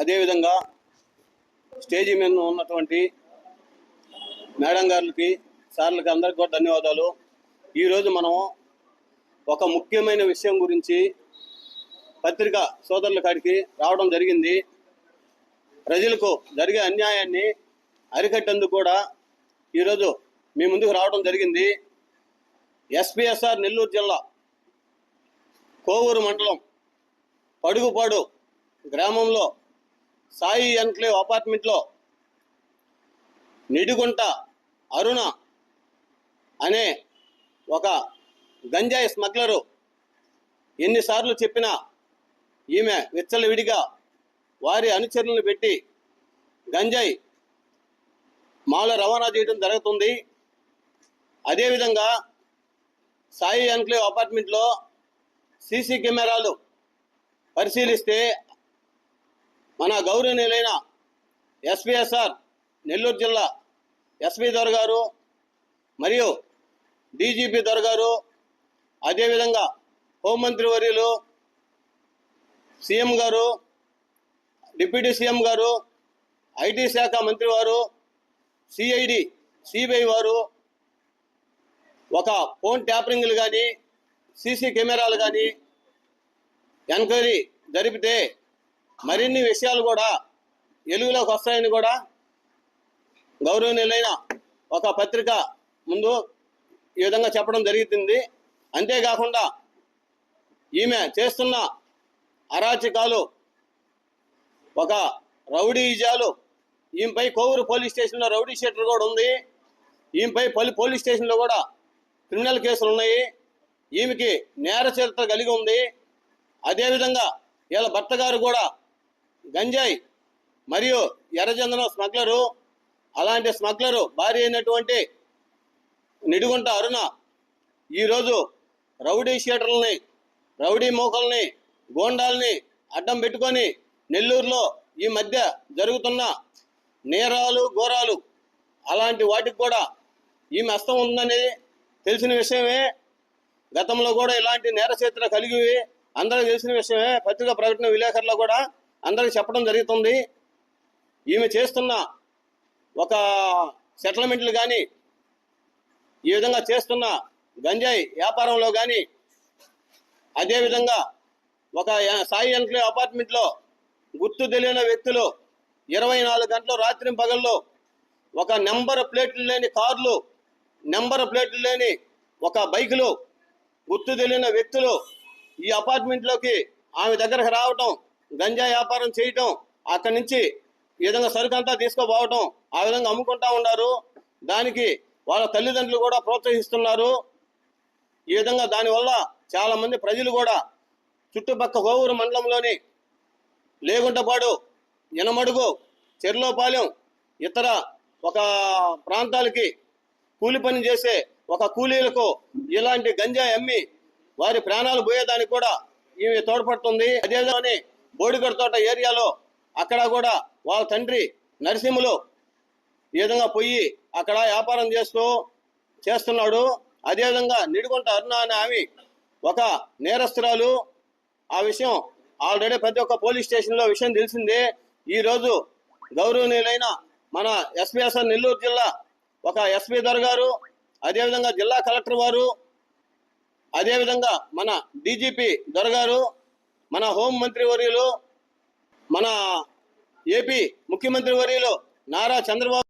అదేవిధంగా స్టేజీ మీద ఉన్నటువంటి మేడం గారికి సార్లకి అందరికి కూడా ధన్యవాదాలు. ఈరోజు మనం ఒక ముఖ్యమైన విషయం గురించి పత్రిక సోదరుల కాడికి రావడం జరిగింది. ప్రజలకు జరిగే అన్యాయాన్ని అరికట్టేందుకు కూడా ఈరోజు మీ ముందుకు రావడం జరిగింది. ఎస్పీఎస్ఆర్ నెల్లూరు జిల్లా కోవూరు మండలం పడుగుపాడు గ్రామంలో సాయి ఎన్క్లేవ్ అపార్ట్మెంట్లో నిడిగుంట అరుణ అనే ఒక గంజాయి స్మగ్లరు ఎన్నిసార్లు చెప్పినా ఈమె విచ్చలవిడిగా వారి అనుచరులను పెట్టి గంజాయి మాల రవాణా చేయడం జరుగుతుంది. అదేవిధంగా సాయి ఎన్క్లేవ్ అపార్ట్మెంట్లో సీసీ కెమెరాలు పరిశీలిస్తే మన గౌరవనీయులైన ఎస్పీఎస్ఆర్ నెల్లూరు జిల్లా ఎస్పీ దొర గారు మరియు డీజీపీ దొర గారు అదేవిధంగా హోంమంత్రి వర్యులు సీఎం గారు డిప్యూటీ సీఎం గారు ఐటీ శాఖ మంత్రి వారు సిఐడి సిబిఐ వారు ఒక ఫోన్ ట్యాపరింగ్లు కానీ సీసీ కెమెరాలు కానీ ఎంక్వైరీ జరిపితే మరిన్ని విషయాలు కూడా వెలుగులోకి వస్తాయని కూడా గౌరవనీయులైన ఒక పత్రిక ముందు ఈ విధంగా చెప్పడం జరుగుతుంది అంతేకాకుండా ఈమె చేస్తున్న అరాచకాలు ఒక రౌడీజాలు ఈమెపై కోవూరు పోలీస్ స్టేషన్లో రౌడీ షీటర్ కూడా ఉంది. ఈమెపై పలు పోలీస్ స్టేషన్లో కూడా క్రిమినల్ కేసులు ఉన్నాయి. ఈమెకి నేర చరిత్ర కలిగి ఉంది. అదేవిధంగా వీళ్ళ భర్త గారు కూడా గంజాయి మరియు ఎర్రచందనం స్మగ్లరు అలాంటి స్మగ్లరు భార్య అయినటువంటి నిడుగుంట అరుణ ఈరోజు రౌడీ షీటర్లని రౌడీ మోకల్ని గోండాల్ని అడ్డం పెట్టుకొని నెల్లూరులో ఈ మధ్య జరుగుతున్న నేరాలు ఘోరాలు అలాంటి వాటికి కూడా ఈమె అస్తం ఉందనేది తెలిసిన విషయమే. గతంలో కూడా ఇలాంటి నేర చరిత్ర కలిగి అందరూ తెలిసిన విషయమే. పత్రికా ప్రకటన విలేకరులో కూడా అందరికి చెప్పడం జరుగుతుంది. ఈమె చేస్తున్న ఒక సెటిల్మెంట్లు కానీ ఈ విధంగా చేస్తున్న గంజాయి వ్యాపారంలో కానీ అదేవిధంగా ఒక సాయి ఎన్క్లే అపార్ట్మెంట్లో గుర్తు తెలియని వ్యక్తులు ఇరవై నాలుగు గంటలు రాత్రి పగల్లో ఒక నెంబర్ ప్లేట్లు లేని కార్లు నెంబర్ ప్లేట్లు లేని ఒక బైకులు గుర్తు తెలియని వ్యక్తులు ఈ అపార్ట్మెంట్లోకి ఆమె దగ్గరకు రావటం గంజా వ్యాపారం చేయటం అక్కడి నుంచి ఈ విధంగా సరుకు అంతా తీసుకుపోవటం ఆ విధంగా అమ్ముకుంటా ఉన్నారు. దానికి వాళ్ళ తల్లిదండ్రులు కూడా ప్రోత్సహిస్తున్నారు. ఈ విధంగా దానివల్ల చాలా మంది ప్రజలు కూడా చుట్టుపక్క గోవూరు మండలంలోని లేగుంటపాడు ఎనమడుగు చెర్లోపాలెం ఇతర ఒక ప్రాంతాలకి కూలి పని చేసే ఒక కూలీలకు ఇలాంటి గంజాయి అమ్మి వారి ప్రాణాలు పోయేదానికి కూడా ఇవి తోడ్పడుతుంది. అదేవిధంగా బోడిగడతోట ఏరియాలో అక్కడ కూడా వాళ్ళ తండ్రి నరసింహులు ఈ విధంగా పోయి అక్కడ వ్యాపారం చేస్తూ చేస్తున్నాడు. అదేవిధంగా నిడుగుంట అరుణ అనే ఆమె ఒక నేరస్తురాలు. ఆ విషయం ఆల్రెడీ ప్రతి ఒక్క పోలీస్ స్టేషన్లో విషయం తెలిసిందే. ఈరోజు గౌరవనీయులైన మన ఎస్పీఎస్ఆర్ నెల్లూరు జిల్లా ఒక ఎస్పీ దొర గారు అదేవిధంగా జిల్లా కలెక్టర్ వారు అదేవిధంగా మన డీజీపీ దొర గారు మన హోం మంత్రి వర్యులు మన ఏపీ ముఖ్యమంత్రి వర్యులు నారా చంద్రబాబు